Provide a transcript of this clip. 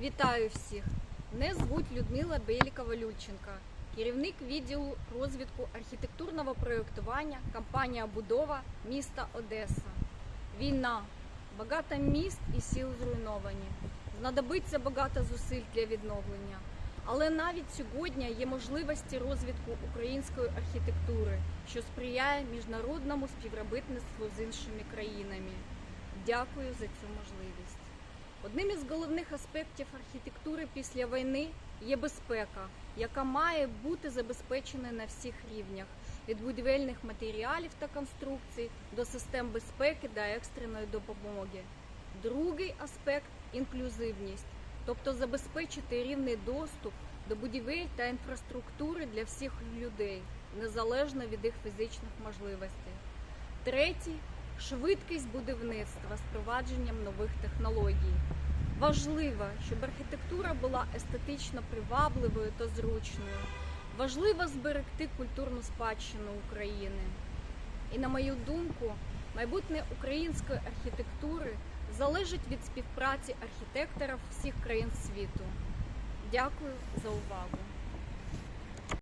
Вітаю всіх! Мене звуть Людмила Белікова-Люльченка, керівник відділу розвитку архітектурного проєктування компанія Будова міста Одеса. Війна, багато міст і сіл зруйновані. Знадобиться багато зусиль для відновлення. Але навіть сьогодні є можливості розвитку української архітектури, що сприяє міжнародному співробітництву з іншими країнами. Дякую за цю можливість. Одним із головних аспектів архітектури після війни є безпека, яка має бути забезпечена на всіх рівнях від будівельних матеріалів та конструкцій до систем безпеки та екстреної допомоги. Другий аспект інклюзивність, тобто забезпечити рівний доступ до будівель та інфраструктури для всіх людей, незалежно від їх фізичних можливостей. Третій швидкість будівництва з впровадженням нових технологій. Важливо, щоб архітектура була естетично привабливою та зручною. Важливо зберегти культурну спадщину України. І на мою думку, майбутнє української архітектури залежить від співпраці архітекторів всіх країн світу. Дякую за увагу.